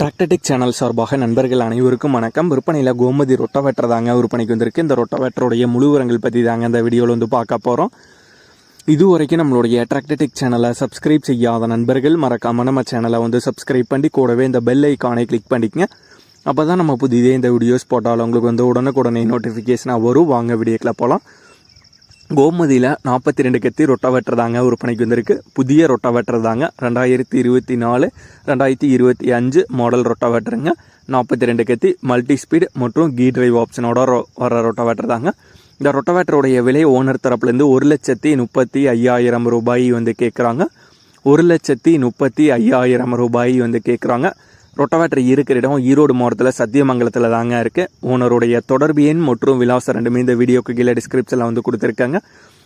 டிராக்டடிக் channel சார்பாக நண்பர்கள் அனைவருக்கும் வணக்கம். விற்பனையில் கோமதி ரொட்டவேட்டர் தாங்க விற்பனைக்கு வந்திருக்கு. இந்த ரொட்டவேட்டருடைய முழு உரங்கள் பற்றி தாங்க இந்த வீடியோவில் வந்து பார்க்க போகிறோம் இதுவரைக்கும் நம்மளுடைய டிராக்டடிக் சேனலை சப்ஸ்கிரைப் செய்யாத நண்பர்கள் மறக்காமல் நம்ம சேனலை வந்து சப்ஸ்கிரைப் பண்ணி கூடவே இந்த பெல் ஐக்கானை கிளிக் பண்ணிக்கங்க. அப்போ தான் நம்ம புதிதே இந்த வீடியோஸ் போட்டாலும் உங்களுக்கு வந்து உடனுக்குடனே நோட்டிஃபிகேஷனாக வரும். வாங்க வீடியோக்கில் போகலாம் கோமதியில் நாற்பத்தி ரெண்டு கத்தி ரொட்டவேட்டர் தாங்க விற்பனைக்கு வந்திருக்கு. புதிய ரொட்டவேட்டர் தாங்க ரெண்டாயிரத்தி இருபத்தி நாலு ரெண்டாயிரத்தி இருபத்தி அஞ்சு மாடல் ரொட்டவேட்டருங்க நாற்பத்தி ரெண்டு கத்தி மல்டி ஸ்பீடு மற்றும் கீ டிரைவ் ஆப்ஷனோட ரொ- வர ரொட்டவேட்டர் தாங்க இந்த ரொட்டவேட்டருடைய விலை ஓனர் தரப்புலேருந்து ஒரு லட்சத்தி முப்பத்தி ஐயாயிரம் ரூபாய் வந்து கேட்குறாங்க ஒரு லட்சத்தி முப்பத்தி ஐயாயிரம் ரூபாய் வந்து கேட்குறாங்க ரொட்டவேட்டர் இருக்கிற இடம் ஈரோடு மாவட்டத்தில் சத்தியமங்கலத்தில் தாங்க இருக்குது ஓனருடைய தொடர்பு எண் மற்றும் விலாசம் ரெண்டுமே இந்த வீடியோக்கு கீழே டிஸ்கிரிப்ஷனில் வந்து கொடுத்துருக்காங்க.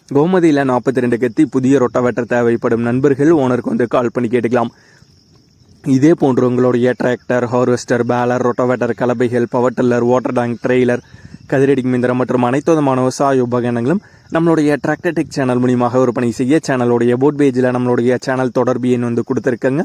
கோமதியில் நாற்பத்தி ரெண்டு கத்தி புதிய ரொட்டவேட்டர் தேவைப்படும் நண்பர்கள் ஓனருக்கு வந்து கால் பண்ணி கேட்டுக்கலாம். இதே போன்று உங்களுடைய tractor harvester baler rotavator கலப்பைகள் power tiller water tank trailer கதிரடி மிந்திரம் மற்றும் அனைத்து விதமான விவசாய உபகரணங்களும் நம்மளுடைய டிராக்டர்டெக் சேனல் மூலியமாக விற்பனை செய்ய சேனலுடைய போட் பேஜில் நம்மளுடைய சேனல் தொடர்பு எண் வந்து கொடுத்துருக்கங்க.